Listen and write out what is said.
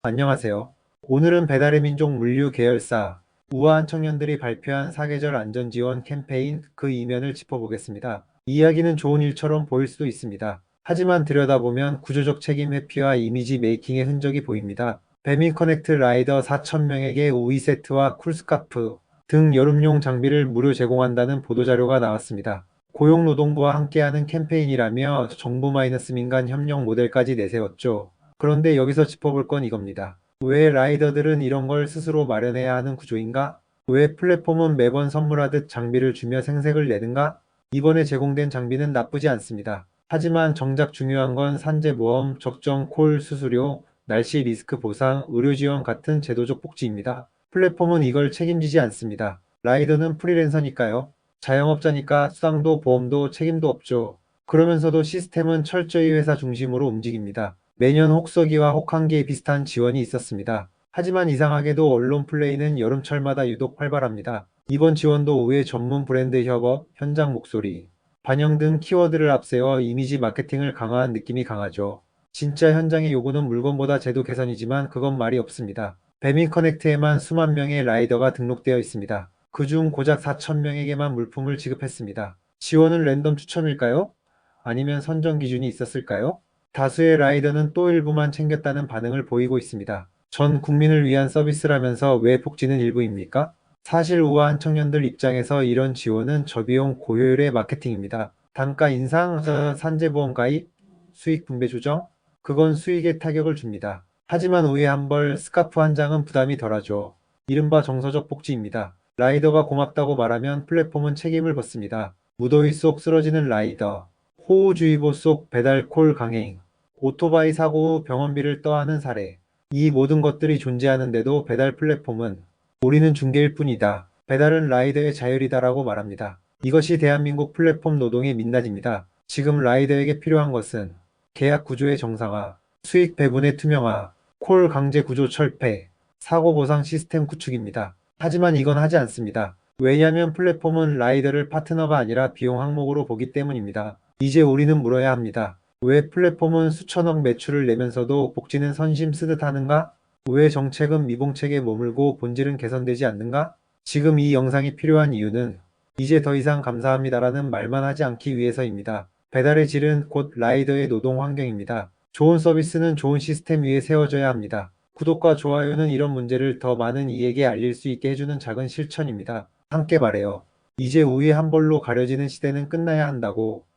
안녕하세요. 오늘은 배달의 민족 물류 계열사 우아한 청년들이 발표한 사계절 안전지원 캠페인 그 이면을 짚어보겠습니다. 이야기는 좋은 일처럼 보일 수도 있습니다. 하지만 들여다보면 구조적 책임 회피와 이미지 메이킹의 흔적이 보입니다. 배민 커넥트 라이더 4,000명에게 우위 세트와 쿨스카프 등 여름용 장비를 무료 제공한다는 보도자료가 나왔습니다. 고용노동부와 함께하는 캠페인이라며 정부 마이너스 민간 협력 모델까지 내세웠죠. 그런데 여기서 짚어볼 건 이겁니다. 왜 라이더들은 이런 걸 스스로 마련해야 하는 구조인가? 왜 플랫폼은 매번 선물하듯 장비를 주며 생색을 내는가? 이번에 제공된 장비는 나쁘지 않습니다. 하지만 정작 중요한 건 산재보험, 적정 콜 수수료, 날씨 리스크 보상, 의료 지원 같은 제도적 복지입니다. 플랫폼은 이걸 책임지지 않습니다. 라이더는 프리랜서니까요. 자영업자니까 수당도 보험도 책임도 없죠. 그러면서도 시스템은 철저히 회사 중심으로 움직입니다. 매년 혹서기와 혹한기에 비슷한 지원이 있었습니다. 하지만 이상하게도 언론 플레이는 여름철마다 유독 활발합니다. 이번 지원도 우회 전문 브랜드 협업, 현장 목소리, 반영 등 키워드를 앞세워 이미지 마케팅을 강화한 느낌이 강하죠. 진짜 현장의 요구는 물건보다 제도 개선이지만 그건 말이 없습니다. 배민 커넥트에만 수만 명의 라이더가 등록되어 있습니다. 그중 고작 4천 명에게만 물품을 지급했습니다. 지원은 랜덤 추첨일까요? 아니면 선정 기준이 있었을까요? 다수의 라이더는 또 일부만 챙겼다는 반응을 보이고 있습니다. 전 국민을 위한 서비스라면서 왜 복지는 일부입니까? 사실 우아한 청년들 입장에서 이런 지원은 저비용 고효율의 마케팅입니다. 단가 인상, 어, 산재보험 가입, 수익 분배 조정, 그건 수익에 타격을 줍니다. 하지만 우에 한 벌 스카프 한 장은 부담이 덜하죠. 이른바 정서적 복지입니다. 라이더가 고맙다고 말하면 플랫폼은 책임을 벗습니다. 무더위 속 쓰러지는 라이더, 호우주의보 속 배달콜 강행, 오토바이 사고 후 병원비를 떠안은 사례. 이 모든 것들이 존재하는데도 배달 플랫폼은 우리는 중개일 뿐이다. 배달은 라이더의 자율이다라고 말합니다. 이것이 대한민국 플랫폼 노동의 민낯입니다. 지금 라이더에게 필요한 것은 계약 구조의 정상화, 수익 배분의 투명화, 콜 강제 구조 철폐, 사고 보상 시스템 구축입니다. 하지만 이건 하지 않습니다. 왜냐하면 플랫폼은 라이더를 파트너가 아니라 비용 항목으로 보기 때문입니다. 이제 우리는 물어야 합니다. 왜 플랫폼은 수천억 매출을 내면서도 복지는 선심 쓰듯 하는가? 왜 정책은 미봉책에 머물고 본질은 개선되지 않는가? 지금 이 영상이 필요한 이유는 이제 더 이상 감사합니다라는 말만 하지 않기 위해서입니다. 배달의 질은 곧 라이더의 노동 환경입니다. 좋은 서비스는 좋은 시스템 위에 세워져야 합니다. 구독과 좋아요는 이런 문제를 더 많은 이에게 알릴 수 있게 해주는 작은 실천입니다. 함께 말해요. 이제 우위 한 벌로 가려지는 시대는 끝나야 한다고.